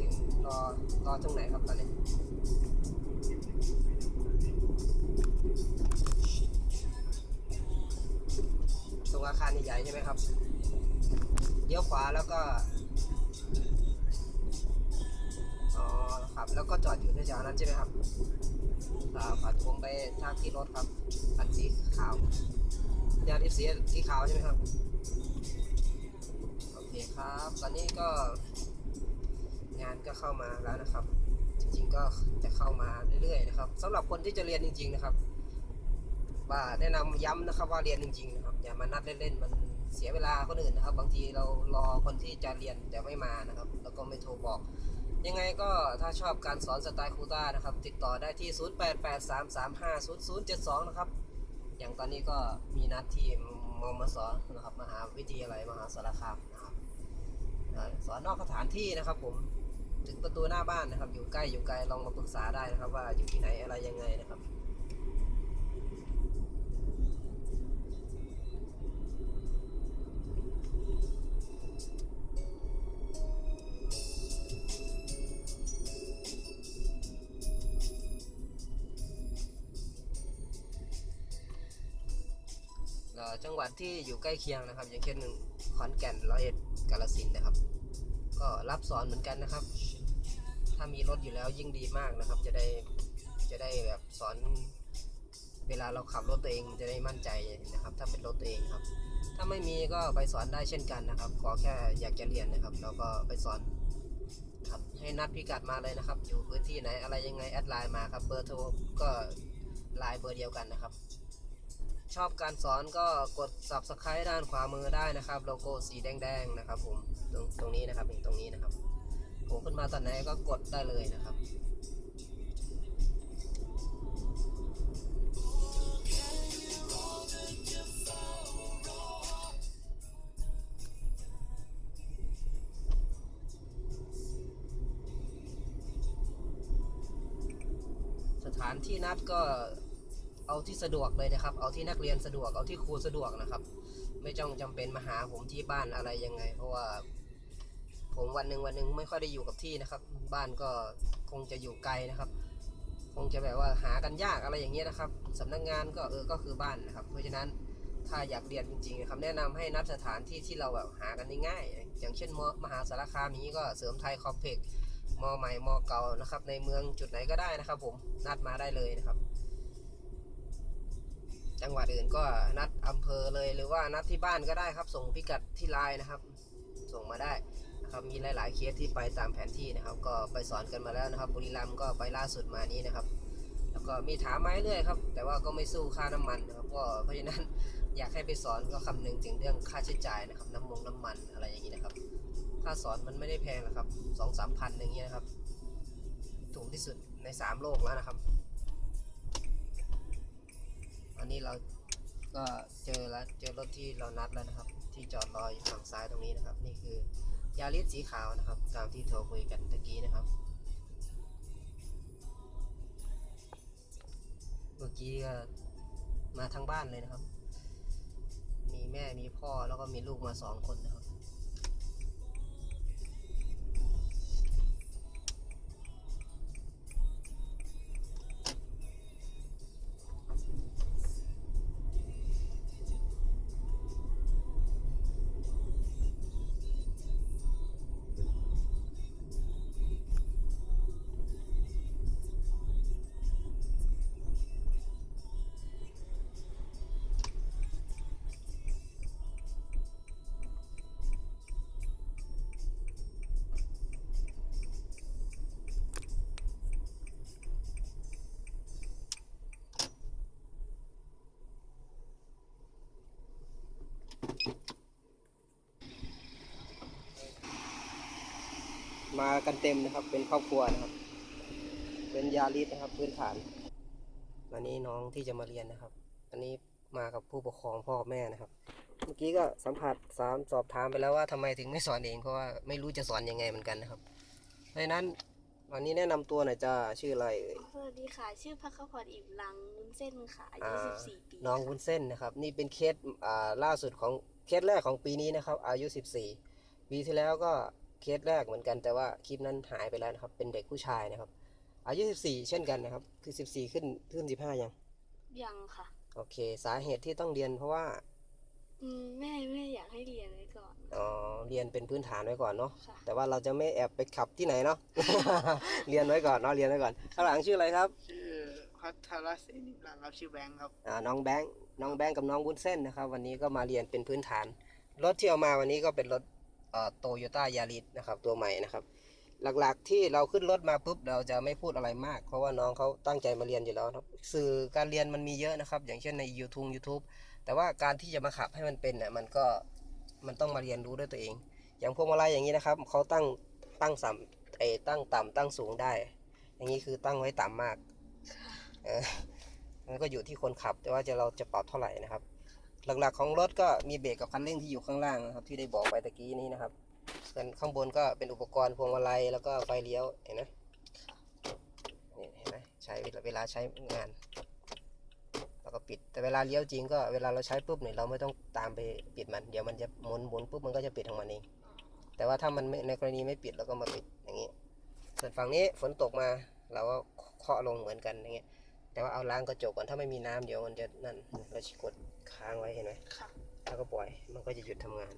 ถึงรอรอตรงไหนครับตอนนี้ตรงอาคารใหญ่ๆใช่ไหมครับเลี้ยวขวาแล้วก็อ๋อครับแล้วก็จอดอยู่ในแถวนั้นใช่ไหมครับครับปัดผมไปทางที่รถครับอันสีขาว ยาริสสีสีขาวใช่ไหมครับ โอเคครับ ตอนนี้ก็ งานก็เข้ามาแล้วนะครับ จริงๆก็จะเข้ามาเรื่อยๆนะครับสำหรับคนที่จะเรียนจริง ๆนะครับ ว่าแนะนำย้ำนะครับว่าเรียนจริง ๆ นะครับอย่ามานัดเล่นๆมันเสียเวลาคนอื่นนะครับ บางทีเรารอคนที่จะเรียนแต่ไม่มานะครับ แล้วก็ไม่โทรบอก ยังไงก็ถ้าชอบการสอนสไตล์ครูต้านะครับ ติดต่อได้ที่ 0883350072 นะครับ อย่างตอนนี้ก็มีนัดที่มมสอนนะครับมหาวิทยาลัยมหาสารคามนะครับสอนนอกสถานที่นะครับผม ถึงประตูหน้าบ้านนะครับ อยู่ใกล้อยู่ไกลลองมาปรึกษาได้นะครับ ว่าอยู่ที่ไหนอะไรยังไงนะครับจังหวัดที่อยู่ใกล้เคียงนะครับ อย่างเช่นขอนแก่นร้อยเอ็ดกาฬสินธุ์นะครับ ก็รับสอนเหมือนกันนะครับ ถ้ามีรถอยู่แล้วยิ่งดีมากนะครับ จะได้จะได้แบบสอน เวลาเราขับรถตัวเองจะได้มั่นใจนะครับ ถ้าเป็นรถตัวเองครับ ถ้าไม่มีก็ไปสอนได้เช่นกันนะครับ ขอแค่อยากจะเรียนนะครับเราก็ไปสอนครับให้นัดพิกัดมาเลยนะครับ อยู่พื้นที่ไหนอะไรยังไงแอดไลน์มาครับเบอร์โทรก็ไลน์เบอร์เดียวกันนะครับ ชอบการสอนก็กด subscribe ด้านขวามือได้นะครับ โลโก้สีแดงๆนะครับผมตรงตรงนี้นะครับนี่ตรงนี้นะครับ ผมขึ้นมาตอนไหนก็กดได้เลยนะครับสถานที่นัดก็เอาที่สะดวกเลยนะครับ เอาที่นักเรียนสะดวก เอาที่ครูสะดวกนะครับ ไม่จ้องจำเป็นมาหาผมที่บ้านอะไรยังไง เพราะว่า ผมวันหนึ่งวันหนึ่งไม่ค่อยได้อยู่กับที่นะครับ บ้านก็คงจะอยู่ไกลนะครับ คงจะแบบว่าหากันยากอะไรอย่างเงี้ยนะครับสำนักงานก็เออก็คือบ้านนะครับ เพราะฉะนั้นถ้าอยากเรียนจริงๆนะครับแนะนำให้นัดสถานที่ที่เราแบบหากันง่ายอย่างเช่นมมหาสารคามนี้ก็เสริมไทยคอมเพล็กซ์มอใหม่มอเก่านะครับ ในเมืองจุดไหนก็ได้นะครับ ผมนัดมาได้เลยนะครับ จังหวัดอื่นก็นัดอำเภอเลยหรือว่านัดที่บ้านก็ได้ครับ ส่งพิกัดที่ไลน์นะครับ ส่งมาได้ นะครับมีหลาย ๆ เคสที่ไปตามแผนที่นะครับ ก็ไปสอนกันมาแล้วนะครับบุรีรัมย์ก็ไปล่าสุดมานี้นะครับ แล้วก็มีถามมาเรื่อยครับ แต่ว่าก็ไม่สู้ค่าน้ำมันนะครับก็เพราะฉะนั้นอยากให้ไปสอนก็คำนึงถึงเรื่องค่าใช้จ่ายนะครับน้ำมงน้ำมันอะไรอย่างนี้นะครับ ค่าสอนมันไม่ได้แพงนะครับสองสามพันอย่างเงี้ยนะครับ ถูกที่สุดในสามโลกแล้วนะครับอันนี้เราก็เจอแล้วเจอรถที่เรานัดแล้วนะครับ ที่จอดรออยู่ฝั่งซ้ายตรงนี้นะครับ นี่คือ ยาลิสสีขาวนะครับ ตามที่โทรคุยกันตะกี้นะครับ เมื่อกี้ก็มาทั้งบ้านเลยนะครับ มีแม่มีพ่อแล้วก็มีลูกมาสองคนนะครับ มากันเต็มนะครับ เป็นครอบครัวนะครับ เป็นยาลิสนะครับ พื้นฐาน วันนี้น้องที่จะมาเรียนนะครับ อันนี้มากับผู้ปกครองพ่อกับแม่นะครับ เมื่อกี้ก็สัมผัสสามสอบถามไปแล้วว่าทำไมถึงไม่สอนเองเพราะว่าไม่รู้จะสอนยังไงเหมือนกันนะครับเพราะฉะนั้นวันนี้แนะนำตัวหน่อยจ้าชื่ออะไรเอ่ยสวัสดีค่ะ ชื่อพักขพรอิ่มลังวุ้นเส้นค่ะอายุอ่า14ปีน้องวุ้นเส้นนะครับ นี่เป็นเคสอ่าล่าสุดของเคสแรกของปีนี้นะครับ อายุ14ปีที่แล้วก็ เคสแรกเหมือนกันแต่ว่าคลิปนั้นหายไปแล้วนะครับ เป็นเด็กผู้ชายนะครับ อายุ 14 เช่นกันนะครับ คือ 14 ขึ้นขึ้น 15 ยัง ยังค่ะ โอเค สาเหตุที่ต้องเรียนเพราะว่า อืมแม่แม่อยากให้เรียนไว้ก่อน อ๋อ เรียนเป็นพื้นฐานไว้ก่อนเนาะ ค่ะ แต่ว่าเราจะไม่แอบไปขับที่ไหนเนาะ เรียนไว้ก่อนเนาะ เรียนไว้ก่อน ข้างหลังชื่ออะไรครับ ชื่อพัทรเสนิรังครับชื่อแบงค์ครับ อ่าน้องแบงค์น้องแบงค์กับน้องวุ้นเส้นนะครับ วันนี้ก็มาเรียนเป็นพื้นฐาน รถที่เอามาวันนี้ก็เป็นรถ โตโยต้ายาริสนะครับตัวใหม่นะครับ หลักๆที่เราขึ้นรถมาปุ๊บเราจะไม่พูดอะไรมาก เพราะว่าน้องเขาตั้งใจมาเรียนอยู่แล้วครับสื่อการเรียนมันมีเยอะนะครับ อย่างเช่นใน YouTube YouTube แต่ว่าการที่จะมาขับให้มันเป็นเนี่ยมันก็มันต้องมาเรียนรู้ด้วยตัวเอง อย่างพวงมาลัยอย่างนี้นะครับเขาตั้งตั้งสัมไอ้ตั้งต่ำตั้งสูงได้ อย่างนี้คือตั้งไว้ต่ำมากเออมันก็อยู่ที่คนขับ แต่ว่าจะเราจะปรับเท่าไหร่นะครับ หลักๆของรถก็มีเบรกกับคันเร่งที่อยู่ข้างล่างนะครับ ที่ได้บอกไปตะกี้นี้นะครับ ส่วนข้างบนก็เป็นอุปกรณ์พวงมาลัยแล้วก็ไฟเลี้ยวเห็นไหมนี่เห็นไหมใช้เวลาใช้งานแล้วก็ปิดแต่เวลาเลี้ยวจริงก็เวลาเราใช้ปุ๊บเนี่ยเราไม่ต้องตามไปปิดมัน เดี๋ยวมันจะหมุนหมุนปุ๊บมันก็จะปิดของมันเองแต่ว่าถ้ามันในกรณีไม่ปิดเราก็มาปิดอย่างนี้ ส่วนฝั่งนี้ฝนตกมาเราก็เคาะลงเหมือนกันอย่างเงี้ยแต่ว่าเอาล้างกระจกก่อนถ้าไม่มีน้ำเดี๋ยวมันจะนั่นเรากด ค้างไว้เห็นไหมค่ะแล้วก็ปล่อยมันก็จะหยุดทำงาน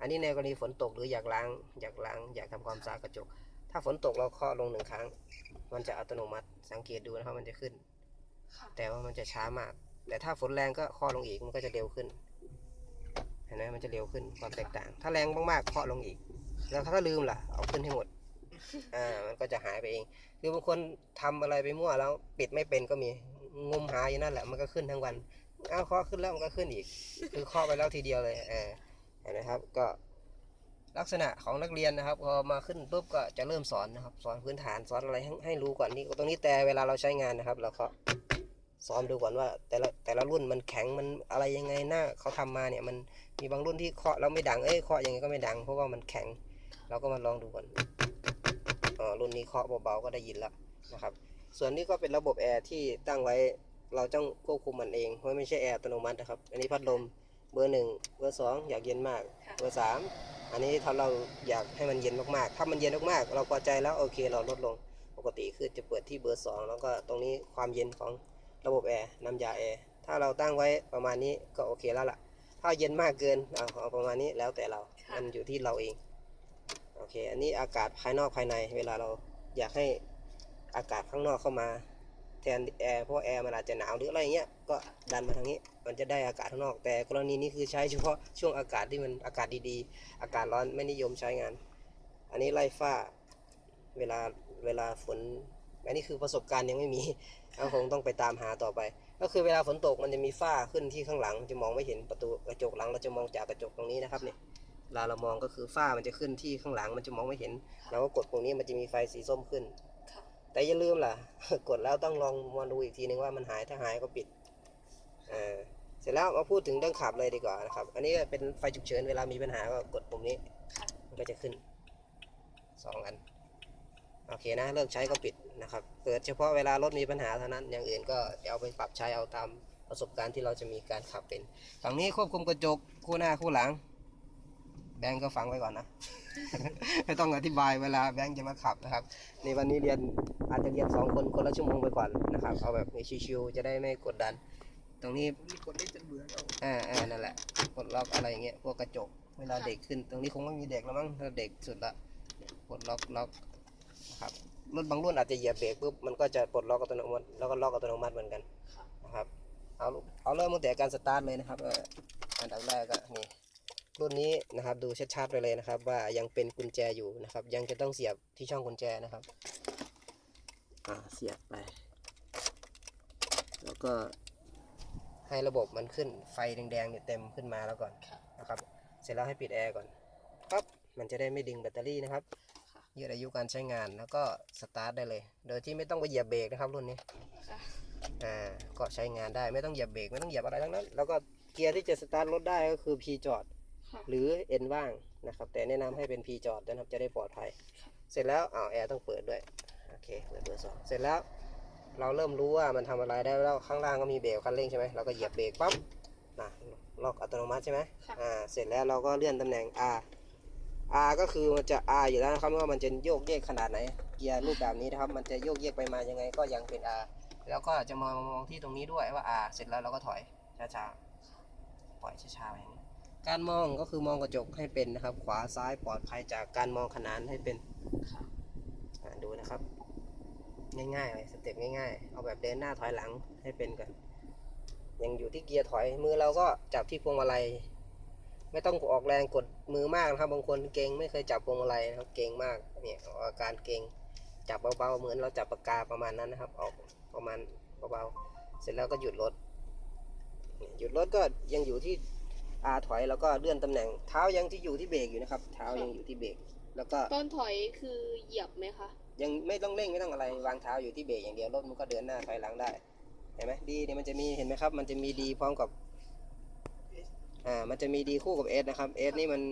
อันนี้ในกรณีฝนตกหรืออยากล้างอยากล้างอยากทำความสะอาดกระจก ถ้าฝนตกเราเคาะลงหนึ่งครั้ง มันจะอัตโนมัติสังเกตดูนะครับมันจะขึ้นค่ะแต่ว่ามันจะช้ามาก แต่ถ้าฝนแรงก็เคาะลงอีกมันก็จะเร็วขึ้นเห็นไหมมันจะเร็วขึ้นความแตกต่าง ถ้าแรงมากๆเคาะลงอีก แล้วถ้าลืมล่ะเอาขึ้นให้หมดอ่ามันก็จะหายไปเองคือบางคนทำอะไรไปมั่วแล้วปิดไม่เป็นก็มีงมหาอยู่นั่นแหละมันก็ขึ้นทั้งวัน เอาเคาะขึ้นแล้วมันก็ขึ้นอีก คือเคาะไปแล้วทีเดียวเลยเออเห็นไหมครับก็ลักษณะของนักเรียนนะครับพอมาขึ้นปุ๊บก็จะเริ่มสอนนะครับ สอนพื้นฐานสอนอะไรให้ให้รู้ก่อนนี่ตรงนี้แต่เวลาเราใช้งานนะครับ เราก็ซ้อมดูก่อนว่า แต่ละแต่ละรุ่นมันแข็งมันอะไรยังไงหน้าเขาทำมาเนี่ยมันมีบางรุ่นที่เคาะแล้วไม่ดังเอ้ยเคาะยังไงก็ไม่ดัง เพราะว่ามันแข็ง เราก็มาลองดูก่อนอ๋อรุ่นนี้เคาะเบาๆก็ได้ยินแล้วนะครับ ส่วนนี้ก็เป็นระบบแอร์ที่ตั้งไว้ เราต้องควบคุมมันเองเพราะไม่ใช่แอร์อัตโนมัตินะครับ อันนี้พัดลมเบอร์หนึ่งเบอร์สองอยากเย็นมากเบอร์สามอันนี้ถ้าเราอยากให้มันเย็นมากๆ ถ้ามันเย็นมากๆ เราพอใจแล้วโอเคเราลดลง ปกติคือจะเปิดที่เบอร์สองแล้วก็ตรงนี้ความเย็นของระบบแอร์น้ำยาแอร์ถ้าเราตั้งไว้ประมาณนี้ก็โอเคแล้วล่ะ ถ้าเย็นมากเกินเอาเอาประมาณนี้แล้วแต่เราค่ะ มันอยู่ที่เราเองโอเค อันนี้อากาศภายนอกภายใน เวลาเราอยากให้อากาศข้างนอกเข้ามา แทนแอร์เพราะว่าแอร์มันอาจจะหนาวหรืออะไรเงี้ยก็ดันมาทางนี้ มันจะได้อากาศข้างนอก แต่กรณีนี้คือใช้เฉพาะช่วงอากาศที่มันอากาศดีๆ อากาศร้อนไม่นิยมใช้งาน อันนี้ไล่ฝ้าเวลาเวลาฝนอันนี้คือประสบการณ์ยังไม่มีเราคงต้องไปตามหาต่อไป ก็คือเวลาฝนตกมันจะมีฝ้าขึ้นที่ข้างหลังจะมองไม่เห็นประตูกระจกหลังเราจะมองจากกระจกตรงนี้นะครับเนี่ยเวลาเรามองก็คือฝ้ามันจะขึ้นที่ข้างหลังมันจะมองไม่เห็นเราก็กดตรงนี้มันจะมีไฟสีส้มขึ้น แต่อย่าลืมล่ะ กดแล้วต้องลองมาดูอีกทีนึงว่ามันหายถ้าหายก็ปิดอ่าเสร็จแล้วมาพูดถึงเรื่องขับเลยดีกว่านะครับ อันนี้เป็นไฟฉุกเฉินเวลามีปัญหาก็กดปุ่มนี้ มันก็จะขึ้นสองอันโอเคนะเลิกใช้ก็ปิดนะครับเปิดเฉพาะเวลารถมีปัญหาเท่านั้นอย่างอื่นก็เอาไปปรับใช้เอาตามประสบการณ์ที่เราจะมีการขับเป็นฝั่งนี้ควบคุมกระจกคู่หน้าคู่หลัง แบงก์ก็ฟังไว้ก่อนนะ ไม่ต้องอธิบายเวลาแบงก์จะมาขับนะครับ ในวันนี้เรียนอาจจะเรียนสองคนคนละชั่วโมงไปก่อนนะครับ เอาแบบชิวๆจะได้ไม่กดดัน ตรงนี้ผมนี่กดได้จนเบื่อแล้วอ่าอ่านั่นแหละปลดล็อกอะไรอย่างเงี้ยพวกกระจกเวลาเด็กขึ้น ตรงนี้คงไม่มีเด็กแล้วมั้งถ้าเด็กสุดละปลดล็อกล็อกนะครับรถบางรุ่นอาจจะเหยียบเบรกปุ๊บมันก็จะปลดล็อกอัตโนมัติแล้วก็ล็อกอัตโนมัติเหมือนกันค่ะนะครับเอาเอาเริ่มตั้งแต่การสตาร์ทเลยนะครับเอ่ออันดับแรกก็นี่ รุ่นนี้นะครับดูชัดๆไปเลยนะครับ ว่ายังเป็นกุญแจอยู่นะครับ ยังจะต้องเสียบที่ช่องกุญแจนะครับอ่าเสียบไป แล้วก็ให้ระบบมันขึ้นไฟแดงๆเนี่ยเต็มขึ้นมาแล้วก่อนค่ะนะครับ เสร็จแล้วให้ปิดแอร์ก่อนปั๊บมันจะได้ไม่ดึงแบตเตอรี่นะครับค่ะยืดอายุการใช้งานแล้วก็สตาร์ทได้เลย โดยที่ไม่ต้องไปเหยียบเบรกนะครับรุ่นนี้ค่ะอ่าก็ใช้งานได้ไม่ต้องเหยียบเบรกไม่ต้องเหยียบอะไรทั้งนั้น แล้วก็เกียร์ที่จะสตาร์ทรถได้ก็คือ P จอดค่ะ หรือ N ว่างนะครับ แต่แนะนำให้เป็น P จอดนะครับ จะได้ปลอดภัยค่ะเสร็จแล้วอ้าวแอร์ต้องเปิดด้วย โอเค เปิดเบอร์สองเสร็จแล้ว เราเริ่มรู้ว่ามันทำอะไรได้แล้วข้างล่างก็มีเบรกคันเร่งใช่ไหมเราก็เหยียบเบรกปั๊บนะล็อกอัตโนมัติใช่ไหมค่ะอ่า เสร็จแล้วเราก็เลื่อนตำแหน่ง R R ก็คือมันจะ R อยู่แล้วนะครับไม่ว่ามันจะโยกเยกขนาดไหน เกียร์รูปแบบนี้นะครับ มันจะโยกเยกไปมายังไงก็ยังเป็น R แล้วก็จะมองมองที่ตรงนี้ด้วยว่า R เสร็จแล้วเราก็ถอยช้าๆ ปล่อยช้าๆอย่างนี้ การมองก็คือมองกระจกให้เป็นนะครับ ขวาซ้ายปลอดภัยจากการมองขนานให้เป็นค่ะอ่าดูนะครับ ง่ายๆเลยสเต็ปง่ายๆ เอาแบบเดินหน้าถอยหลังให้เป็นก่อนยังอยู่ที่เกียร์ถอยมือเราก็จับที่พวงมาลัยไม่ต้องออกแรงกดมือมากนะครับบางคนเก่งไม่เคยจับพวงมาลัยนะครับเก่งมากเนี่ยออกอาการเก่งจับเบาๆเหมือนเราจับปากกาประมาณนั้นนะครับ ออกประมาณเบาๆเสร็จแล้วก็หยุดรถเนี่ยหยุดรถก็ยังอยู่ที่ อาถอยแล้วก็เลื่อนตำแหน่ง เท้ายังที่อยู่ที่เบรกอยู่นะครับ เท้ายังอยู่ที่เบรกแล้วก็ตอนถอยคือเหยียบไหมคะ ยังไม่ต้องเร่งไม่ต้องอะไรวางเท้าอยู่ที่เบรกอย่างเดียวรถมันก็เดินหน้าถอยหลังได้เห็นไหมดีเนี่ยมันจะมีเห็นไหมครับ มันจะมีดีพร้อมกับอ่ามันจะมีดีคู่กับเอสนะครับเอสนี่มัน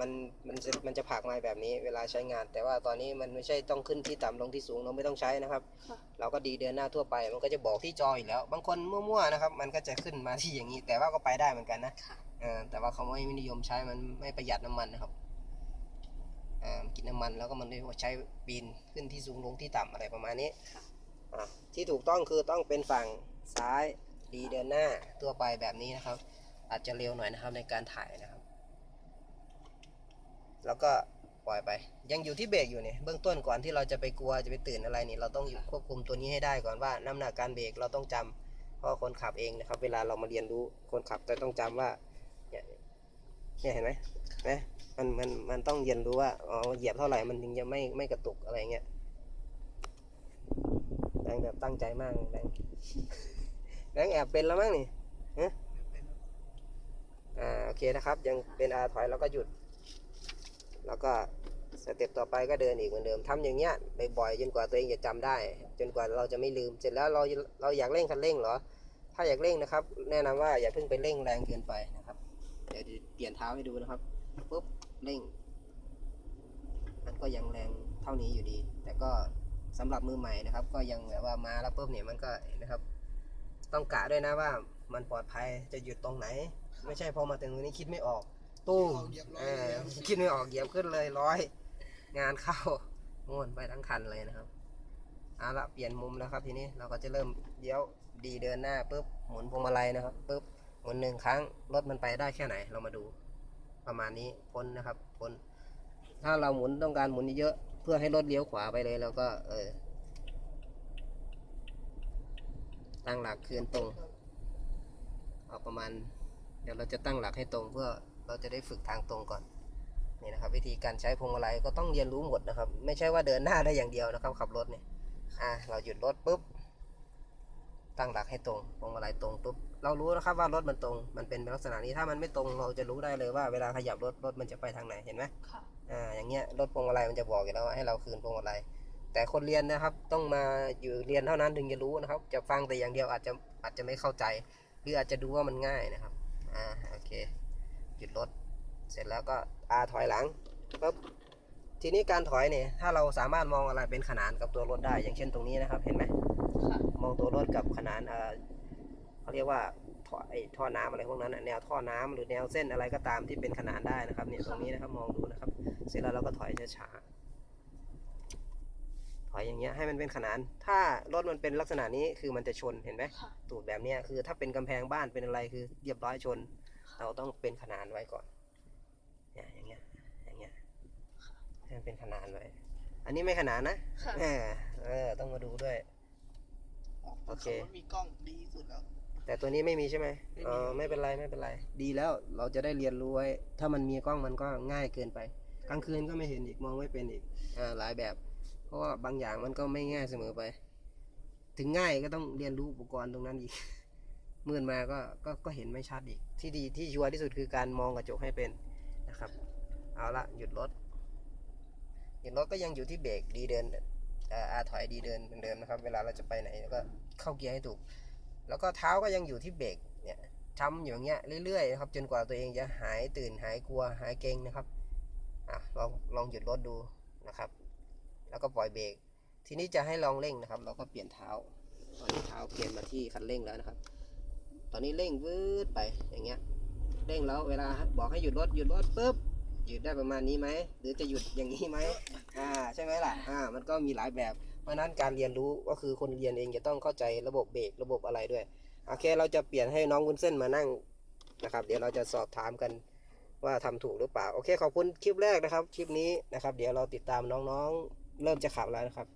มันมันจะมันจะผลักมาแบบนี้เวลาใช้งาน แต่ว่าตอนนี้มันไม่ใช่ต้องขึ้นที่ต่ำลงที่สูงเราไม่ต้องใช้นะครับค่ะเราก็ดีเดินหน้าทั่วไป มันก็จะบอกที่จออยู่แล้ว บางคนมั่วๆนะครับ มันก็จะขึ้นมาที่อย่างนี้ แต่ว่าก็ไปได้เหมือนกันนะค่ะเออ แต่ว่าเขาไม่นิยมใช้มันไม่ประหยัดน้ำมันนะครับอ่ากินน้ำมันแล้วก็มันเลยใช้ปีนขึ้นที่สูงลงที่ต่ำอะไรประมาณนี้ค่ะอ่าที่ถูกต้องคือต้องเป็นฝั่งซ้ายดีเดินหน้าทั่วไปแบบนี้นะครับ อาจจะเร็วหน่อยนะครับในการถ่ายนะครับ แล้วก็ปล่อยไป ยังอยู่ที่เบรกอยู่เนี่ยเบื้องต้นก่อนที่เราจะไปกลัวจะไปตื่นอะไรนี่เราต้องอยู่ควบคุมตัวนี้ให้ได้ก่อนว่าน้ำหนักการเบรกเราต้องจำเพราะคนขับเองนะครับ เวลาเรามาเรียนรู้คนขับจะต้องจำว่าเนี่ย เนี่ยเห็นไหมนไหมมันมันมันต้องเรียนรู้ว่าอ๋อเหยียบเท่าไหร่มันถึงจะไม่ไม่กระตุกอะไรเงี้ยแบงแบบตั้งใจมากแบงแบงแอบเป็นแล้วมั้งนี่ฮะอ่าโอเคนะครับ ยังเป็นอาถอยแล้วก็หยุด แล้วก็สเต็ปต่อไปก็เดินอีกเหมือนเดิมทำอย่างเงี้ยบ่อยๆจนกว่าตัวเองจะจำได้ จนกว่าเราจะไม่ลืมเสร็จแล้วเราเราอยากเร่งคันเร่งเหรอ ถ้าอยากเร่งนะครับ แนะนำว่าอย่าเพิ่งไปเร่งแรงเกินไปนะครับ เดี๋ยวเปลี่ยนเท้าให้ดูนะครับปุ๊บเร่ง มันก็ยังแรงเท่านี้อยู่ดี แต่ก็สำหรับมือใหม่นะครับ ก็ยังแบบว่ามาแล้วปุ๊บเนี่ยมันก็นะครับ ต้องกะด้วยนะว่ามันปลอดภัยจะหยุดตรงไหน ไม่ใช่พอมาถึงตรงนี้คิดไม่ออกตุ้มคิดไม่ออกเหยียบขึ้นเลยร้อย งานเข้าง่วนไปทั้งคันเลยนะครับเอาละเปลี่ยนมุมแล้วครับทีนี้เราก็จะเริ่มเลี้ยวดีเดินหน้าปุ๊บหมุนพวงมาลัยนะครับปุ๊บ หมุนหนึ่งครั้งรถมันไปได้แค่ไหนเรามาดูประมาณนี้พ้นนะครับพ้นถ้าเราหมุนต้องการหมุนเยอะเพื่อให้รถเลี้ยวขวาไปเลยแล้วก็ เออตั้งหลักคืนตรงเอาประมาณ เดี๋ยวเราจะตั้งหลักให้ตรงเพื่อเราจะได้ฝึกทางตรงก่อนนี่นะครับ วิธีการใช้พวงมาลัยก็ต้องเรียนรู้หมดนะครับ ไม่ใช่ว่าเดินหน้าได้อย่างเดียวนะครับ ขับรถเนี่ยอ่าเราหยุดรถปุ๊บ ตั้งหลักให้ตรงพวงมาลัยตรงปุ๊บเรารู้นะครับว่ารถมันตรง มันเป็นลักษณะนี้ถ้ามันไม่ตรงเราจะรู้ได้เลยว่าเวลาขยับรถรถมันจะไปทางไหนเห็นไหมค่ะอ่าอย่างเงี้ยรถพวงมาลัยมันจะบอกอยู่แล้วว่าให้เราคืนพวงมาลัยแต่คนเรียนนะครับต้องมาอยู่เรียนเท่านั้นถึงจะรู้นะครับ จะฟังแต่อย่างเดียวอาจจะอาจจะไม่เข้าใจ หรืออาจจะดูว่ามันง่ายนะครับอ่าโอเคหยุดรถเสร็จแล้วก็อาถอยหลังปุ๊บทีนี้การถอยเนี่ยถ้าเราสามารถมองอะไรเป็นขนานกับตัวรถได้ อย่างเช่นตรงนี้นะครับเห็นไหมค่ะ มองตัวรถกับขนานเอ่อเขาเรียกว่าท่อไอ้ท่อน้ำอะไรพวกนั้นน่ะแนวท่อน้ำหรือแนวเส้นอะไรก็ตามที่เป็นขนานได้นะครับเนี่ยตรงนี้นะครับมองดูนะครับ เสร็จแล้วเราก็ถอยช้าๆถอยอย่างเงี้ยให้มันเป็นขนาน ถ้ารถมันเป็นลักษณะนี้คือมันจะชนเห็นไหมค่ะตูดแบบเนี้ยคือ ถ้าเป็นกำแพงบ้านเป็นอะไรคือเรียบร้อยชน เราต้องเป็นขนานไว้ก่อนเนี่ยอย่างเงี้ยอย่างเงี้ยให้มันเป็นขนานไว้ อันนี้ไม่ขนานนะค่ะเออเออต้องมาดูด้วย โอเค ขับรถมีกล้องดีที่สุดแล้ว แต่ตัวนี้ไม่มีใช่ไหมไม่มี เออไม่เป็นไรไม่เป็นไร ดีแล้วเราจะได้เรียนรู้ไว้ ถ้ามันมีกล้องมันก็ง่ายเกินไป กลางคืนก็ไม่เห็นอีกมองไม่เป็นอีกอ่าหลายแบบ เพราะว่าบางอย่างมันก็ไม่ง่ายเสมอไป ถึงง่ายก็ต้องเรียนรู้อุปกรณ์ตรงนั้นอีก มืดมาก็ก็ก็เห็นไม่ชัดอีก ที่ดีที่ชัวร์ที่สุดคือการมองกระจกให้เป็นนะครับ เอาละหยุดรถหยุดรถก็ยังอยู่ที่เบรกดีเดินเอาถอยดีเดินเหมือนเดิมนะครับ เวลาเราจะไปไหนแล้วก็เข้าเกียร์ให้ถูก แล้วก็เท้าก็ยังอยู่ที่เบรกเนี่ยทำอยู่อย่างเงี้ยเรื่อยๆนะครับจนกว่าตัวเองจะหายตื่นหายกลัวหายเกร็งนะครับอะลองลองหยุดรถดูนะครับ แล้วก็ปล่อยเบรกทีนี้จะให้ลองเร่งนะครับ เราก็เปลี่ยนเท้าตอนนี้เท้าเปลี่ยนมาที่คันเร่งแล้วนะครับ ตอนนี้เร่งวืดไปอย่างเงี้ยเร่งแล้วเวลาบอกให้หยุดรถหยุดรถปุ๊บ หยุดได้ประมาณนี้ไหมหรือจะหยุดอย่างนี้ไหมอ่าใช่ไหมล่ะอ่ามันก็มีหลายแบบ เพราะนั้นการเรียนรู้ก็คือคนเรียนเองจะต้องเข้าใจระบบเบรกระบบอะไรด้วยโอเคเราจะเปลี่ยนให้น้องวุ้นเส้นมานั่งนะครับ เดี๋ยวเราจะสอบถามกันว่าทำถูกหรือเปล่าโอเคขอบคุณคลิปแรกนะครับ คลิปนี้นะครับ เดี๋ยวเราติดตามน้องๆ เริ่มจะขับแล้วนะครับ